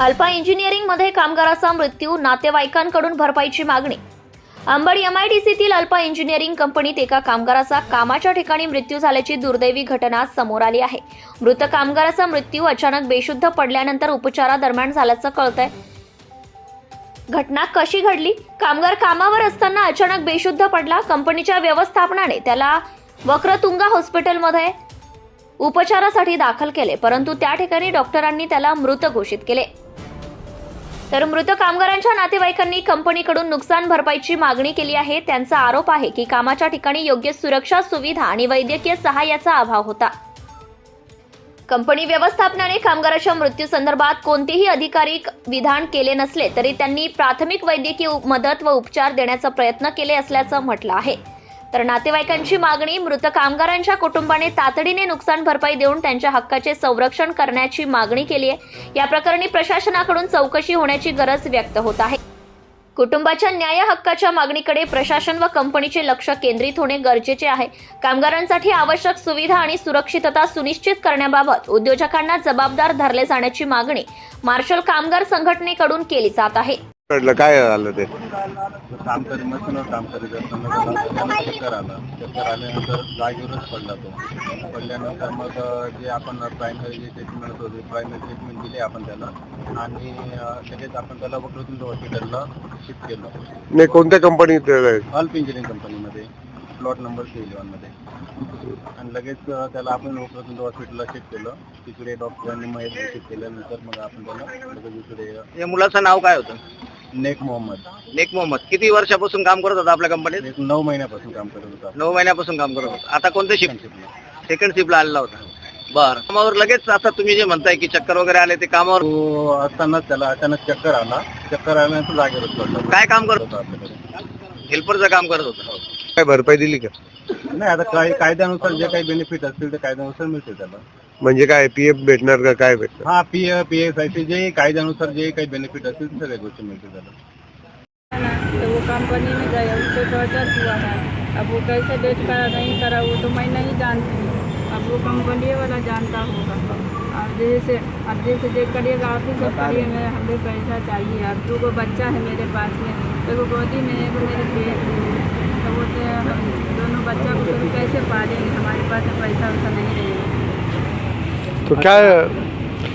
अल्पा इंजिनिअरिंगमध्ये कामगाराचा मृत्यू नातेवाईकांकडून भरपाईची मागणी. अंबड एमआयडीसीतील अल्पा इंजिनिअरिंग कंपनीत एका कामगाराचा कामाच्या ठिकाणी मृत्यू झाल्याची दुर्दैवी घटना समोर आली आहे. मृत कामगाराचा मृत्यू अचानक बेशुद्ध पडल्यानंतर उपचारादरम्यान झाल्याचं कळतंय. घटना कशी घडली? कामगार कामावर असताना अचानक बेशुद्ध पडला? कंपनीच्या व्यवस्थापनाने त्याला वक्रतुंगा हॉस्पिटलमध्ये उपचारासाठी दाखल केले परंतु त्या ठिकाणी डॉक्टरांनी त्याला मृत घोषित केले. तर मृत कामगारांच्या नातेवाईकांनी कंपनीकडून नुकसान भरपाईची मागणी केली आहे. त्यांचा आरोप आहे की कामाच्या ठिकाणी योग्य सुरक्षा सुविधा आणि वैद्यकीय सहाय्याचा अभाव होता. कंपनी व्यवस्थापनाने कामगाराच्या मृत्यूसंदर्भात कोणतेही अधिकारिक विधान केले नसले तरी त्यांनी प्राथमिक वैद्यकीय मदत व उपचार देण्याचा प्रयत्न केले असल्याचं म्हटलं आहे. तर नातेवाईकांची मागणी मृत कामगारांच्या कुटुंबाने तातडीने नुकसान भरपाई देऊन त्यांच्या हक्काचे संरक्षण करण्याची मागणी केली आहे. या प्रकरणी प्रशासनाकडून चौकशी होण्याची गरज व्यक्त होत आहे. कुटुंबाच्या न्याय हक्काच्या मागणीकडे प्रशासन व कंपनीचे लक्ष केंद्रित होणे गरजेचे आहे. कामगारांसाठी आवश्यक सुविधा आणि सुरक्षितता सुनिश्चित करण्याबाबत उद्योजकांना जबाबदार धरले जाण्याची मागणी मार्शल कामगार संघटनेकडून केली जात आहे. कळलं काय झालं ते? काम करी मशीनवर काम करीत असताना त्याला चक्कर आलं. चक्कर आल्यानंतर जागेवरच पडला तो. पडल्यानंतर मग जे आपण प्रायमरी जे ट्रीटमेंट होते प्रायमरी ट्रीटमेंट दिली आपण त्याला. आणि लगेच आपण त्याला वक्रतुंड हॉस्पिटलला शिफ्ट केलं. नाही कोणत्या कंपनीत अल्प इंजिनिअरिंग कंपनीमध्ये प्लॉट नंबर सी इलेवनमध्ये आणि लगेच त्याला आपण वक्रतुंड हॉस्पिटलला शिफ्ट केलं. तिकडे डॉक्टरांनी मग शिफ्ट केल्यानंतर मग आपण त्याला लगेच इकडे या मुलाचं नाव काय होतं? नेक मोहम्मद. नेक मोहम्मद. किती वर्षापासून काम करत होता आपल्या कंपनीत एक नऊ महिन्यापासून काम करत होता. नऊ महिन्यापासून काम करत होता. आता कोणते शिफ्ट शिफ्ट सेकंड शिफ्टला आलेला होता. बर. कामावर लगेच आता तुम्ही जे म्हणताय की चक्कर वगैरे आले ते कामावर तो असतानाच त्याला अचानक चक्कर आला. चक्कर आल्यानंतर जागेवरच पडला काय काम करत होता? आपल्याकडे. हेल्परचं काम करत होता. काय भरपाई दिली का? नाही आता काय कायद्यानुसार जे काही बेनिफिट असतील ते कायद्यानुसार मिळते त्याला. म्हणजे काय पीएफ भेटणार का? काय भेटणार? हा पी पी एस आय जे कायद्यानुसार जे काही बेनिफिट असतील ते सगळ्या गोष्टी मिळते त्याला ना तो वो कंपनी में गया उसको टॉर्चर हुआ था अब वो कैसे डेट करा नहीं करा वो तो मैं नहीं जानती. हूँ अब वो कंपनी वाला जानता होगा. अब जैसे अब जैसे चेक करिएगा आप ही सब करिए मैं हमें पैसा चाहिए। अब दो गो बच्चा है मेरे पास में एगो गोदी में एगो मेरे पेट में तो वो तो हम दोनों बच्चा को फिर कैसे पालेंगे? हमारे पास पैसा वैसा नहीं रहेगा। तो क्या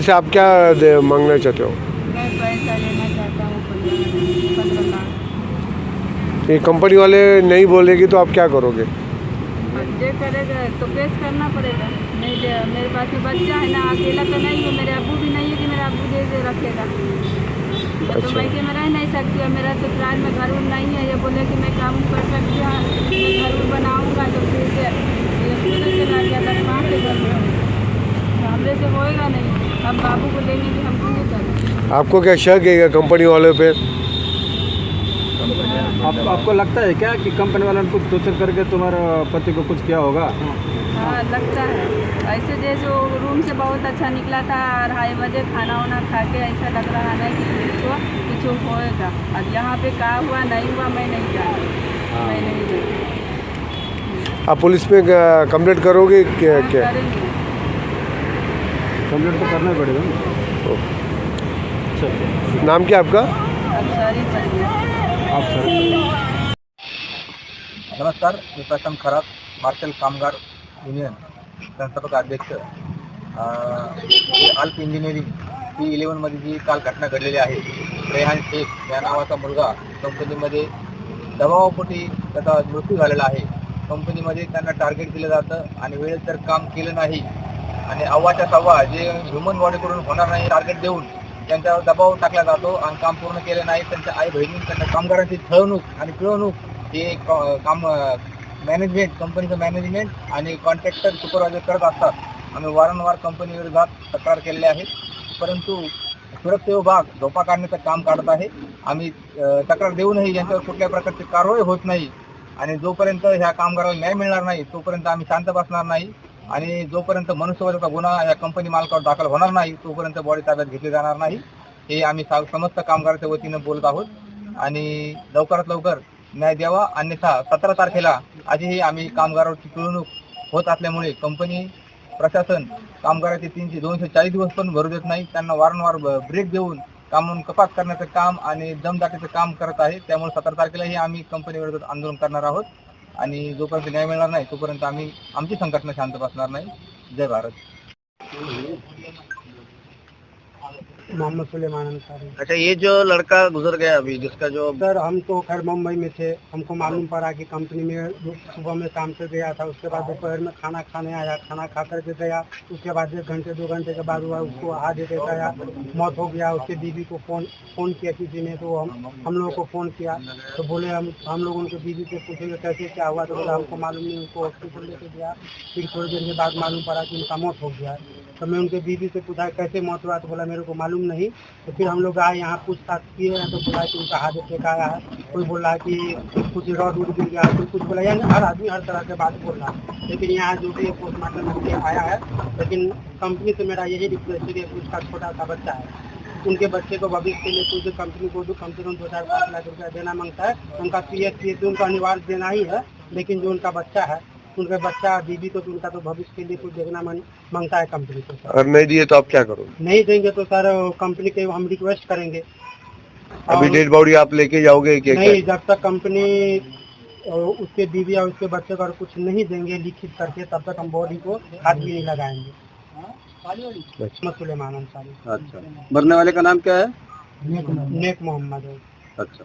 इसे आप क्या दे- मांगना चाहते हो? मैं पैसा लेना चाहता हूँ पंद्रह पंद्रह लाख ये कंपनी वाले नहीं बोलेगी तो आप क्या करोगे? अब करेगा तो पेश करना पड़ेगा। नहीं दे मेरे पास में बच्चा है ना अकेला तो नहीं है मेरे अबू भी नहीं है कि मेरा अबू रखेगा। तो अच्छा। मैं कि रह नहीं सकती और मेरा ससुराल में घर उर नहीं है ये बोले कि मैं काम कर सकती हूँ मैं घर उर बनाऊँगा तो फिर से ये बोले चला गया था कहाँ से घर बनाऊँ हमरे से होएगा नहीं। हम बाबू को लेंगे कि हम क्यों करें आपको क्या शक है कंपनी वालों पे? आप, आपको लगता है क्या कि कंपनी वालों ने कुछ टोचर करके तुम्हारे पति को कुछ किया होगा? हाँ लगता है। ऐसे जैसे रूम से बहुत अच्छा निकला था अढ़ाई बजे खाना वाना खा के ऐसा लग रहा है कि कुछ कुछ होएगा। अब यहाँ पे क्या हुआ नहीं हुआ मैं नहीं जानती मैं नहीं जानती आप पुलिस में कंप्लेंट करोगे क्या हाँ, क्या? करेंगे। कंप्लेंट तो करना ही पड़ेगा ना। नाम क्या आपका? आप सर। नमस्कार मी प्रशांत खरात मार्शल कामगार युनियन संस्थापक अध्यक्ष. अं, अल्प इंजिनिअरिंग सी इलेव्हनमध्ये जी काल घटना घडलेली आहे रेहान शेख या नावाचा मुलगा कंपनीमध्ये दबावापोटी त्याचा मृत्यू झालेला आहे. कंपनीमध्ये त्यांना टार्गेट दिलं जातं आणि वेळेत जर काम केलं नाही आणि अव्वाच्या सव्वा जे ह्युमन बॉडीकडून होणार नाही टार्गेट देऊन त्यांच्यावर दबाव टाकला जातो आणि काम पूर्ण केले नाही त्यांच्या आई बहिणी त्यांच्या कामगारांची छळवणूक आणि पिळवणूक हे काम मॅनेजमेंट कंपनीचं मॅनेजमेंट आणि कॉन्ट्रॅक्टर सुपरवायझर करत असतात. आम्ही वारंवार कंपनी विरोधात तक्रार केलेली आहे. परंतु सुरक्षा विभाग झोपा काढण्याचं काम काढत आहे. आम्ही तक्रार देऊनही यांच्यावर कुठल्या प्रकारची कारवाई होत नाही आणि जोपर्यंत ह्या कामगाराला न्याय मिळणार नाही तोपर्यंत आम्ही शांत बसणार नाही. आणि जोपर्यंत मनुष्यवधाचा गुन्हा या कंपनी मालकावर दाखल होणार नाही तोपर्यंत बॉडी ताब्यात घेतली जाणार नाही. हे आम्ही समस्त कामगाराच्या वतीनं बोलत आहोत. आणि लवकरात लवकर न्याय द्यावा. अन्यथा सतरा तारखेला आजही आम्ही कामगारांची पिळवणूक होत असल्यामुळे कंपनी प्रशासन कामगाराचे तीनशे दोनशे चाळीस दिवस पण भरू देत नाही. त्यांना वारंवार ब्रेक देऊन कामून कपात करण्याचं काम आणि दमदाटीचं काम करत आहे. त्यामुळे सतरा तारखेलाही आम्ही कंपनी विरोधात आंदोलन करणार आहोत. आणि जोपर्यंत न्याय मिळणार नाही तोपर्यंत आम्ही आमची संघटना शांत बसणार नाही. जय भारत. मोहम्मद सुलेमान अंसारी अच्छा ये जो लड़का गुजर गया अभी जिसका जो सर हम तो खैर मुंबई में थे। हमको मालूम पड़ा कि कंपनी में सुबह में काम से गया था। उसके बाद दोपहर में खाना खाने आया। खाना खा करके गया। उसके बाद एक घंटे दो घंटे के बाद हुआ उसको हार्ट अटैक आया मौत हो गया। उसके बीवी को फ़ोन फ़ोन किया किसी ने तो हम हम लोगों को फ़ोन किया। तो बोले हम हम लोग उनके बीवी से पूछेंगे कैसे क्या हुआ? तो बोला हमको मालूम नहीं। उनको हॉस्पिटल लेके गया। फिर थोड़ी देर के बाद मालूम पड़ा कि उनका मौत हो गया तो मैं उनके बीवी से पूछा कैसे मौत हुआ? तो बोला मेरे को मालूम नहीं। तो फिर हम लोग आए, यहाँ पूछताछ किए हैं तो बोला कि उनका हार्ट अटैक आया है। कोई बोल कि कुछ रॉड उड़ गिर गया कोई कुछ बोला। यानी हर आदमी हर तरह के बात बोल रहा है। लेकिन यहाँ जो भी पोस्टमार्टम करके आया है, लेकिन कंपनी से मेरा यही रिक्वेस्ट है कि उसका छोटा सा बच्चा है। उनके बच्चे को भविष्य के लिए कुछ कंपनी को कम से कम दो चार पाँच लाख रुपया देना माँगता है। उनका पी एच पी उनका अनिवार्य देना ही है, लेकिन जो उनका बच्चा है उनके बच्चा बीबी को तो उनका तो भविष्य के लिए कुछ देखना मांग- माँगता है कंपनी को अगर नहीं दिए तो आप क्या करोगे? नहीं देंगे तो सर कंपनी के हम रिक्वेस्ट करेंगे। अभी डेड बॉडी आप लेके जाओगे कि नहीं जब तक कंपनी उसके बीवी और उसके बच्चे को कुछ नहीं देंगे लिखित करके तब तक हम बॉडी को हाथ भी नहीं लगाएँगे। सुलेमान अंसारी अच्छा। मरने वाले का नाम क्या है? नेक मोहम्मद अच्छा।